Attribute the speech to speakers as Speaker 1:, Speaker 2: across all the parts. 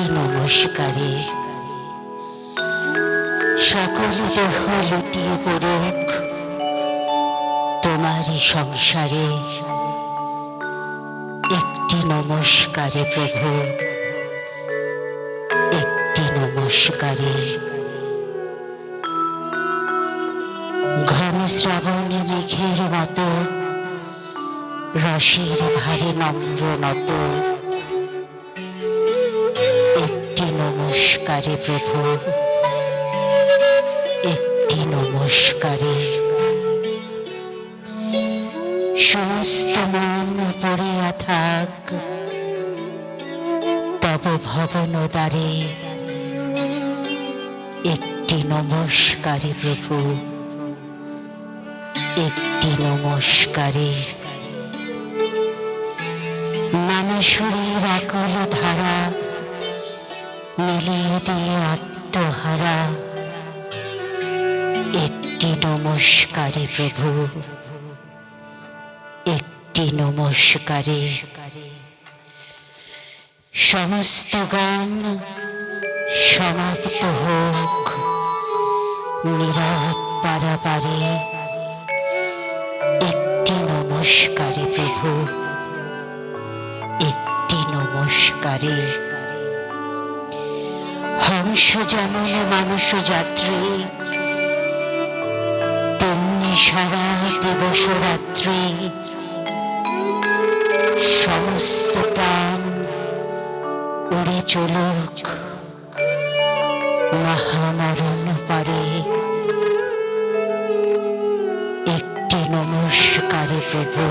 Speaker 1: নমস্কারে। সকল দেহ লুটিয়ে পড়ুক তোমারই সংসারে। একটি নমস্কারে প্রভু, একটি নমস্কারে। ঘন শ্রাবণ মেঘের মতো, রসের ভারে নম্র নত। নমস্কারে প্রভু। একটি নমস্কারে। সমস্ত মন পড়িয়া থাক। তব ভবন দ্বারে একটি নমস্কারে প্রভু। একটি নমস্কারে। মানসুরের আকুল ধারা। মিলিয়ে দিয়ে আত্মহারা একটি নমস্কারে প্রভু, একটি নমস্কারে। সমস্ত গান সমাপ্ত হোক নীরব পারাপারে। একটি নমস্কারে প্রভু, একটি নমস্কারে। হংস যেমন মানুষ যাত্রী, তেমনি সারা দিবস রাত্রি। সমস্ত প্রাণ উড়ে চলুক, মহামরণ পারে। একটি নমস্কারে প্রভু,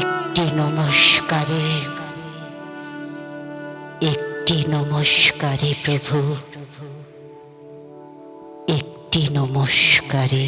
Speaker 1: একটি নমস্কারে। একটি নমস্কারে প্রভু। একটি নমস্কারে